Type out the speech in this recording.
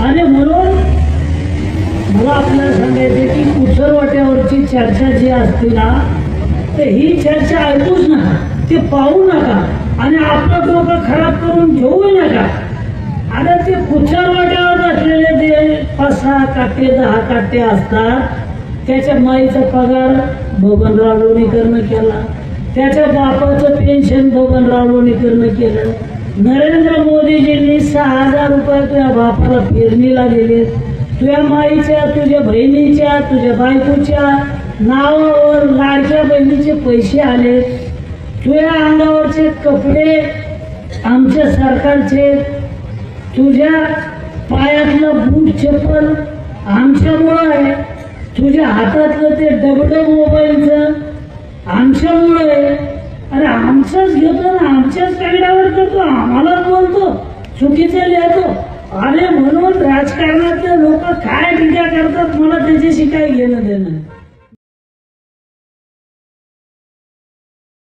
आणि म्हणून मला आपल्याला सांगायचं की कुसरवाट्यावरची चर्चा जी असते ना तर ही चर्चा ऐकूच नका ते पाहू नका आणि आपलं डोकं खराब करून घेऊ नका. आता ते कुसरवाट्यावर असलेले जे पाच सहा काटे दहा काटे असतात त्याच्या माईचा पगार बबनराव लोणीकरनं केला. त्याच्या बापाचं पेन्शन बबनराव लोणीकरनं केलं. नरेंद्र मोदीजी सहा हजार रुपये तुझ्या बापाला पेरणीला दिलेस तुझ्या माईच्या तुझ्या बहिणीच्या तुझ्या बायकोच्या नावावर लाडक्या बहिणीचे पैसे आले. तुझ्या अंगावरचे कपडे आमच्या सरकारचे. तुझ्या पायातलं बूट चप्पल आमच्यामुळं आहे. तुझ्या हातातलं ते डबडं मोबाईलचं आमच्यामुळं आहे. अरे आमचंच घेतो ना आमच्याच कागदावर करतो आम्हालाच बोलतो. चुकीचं लिहितो अरे म्हणून राजकारणातले लोक काय टीका करतात मला त्याच्याशी काय घेणं देणं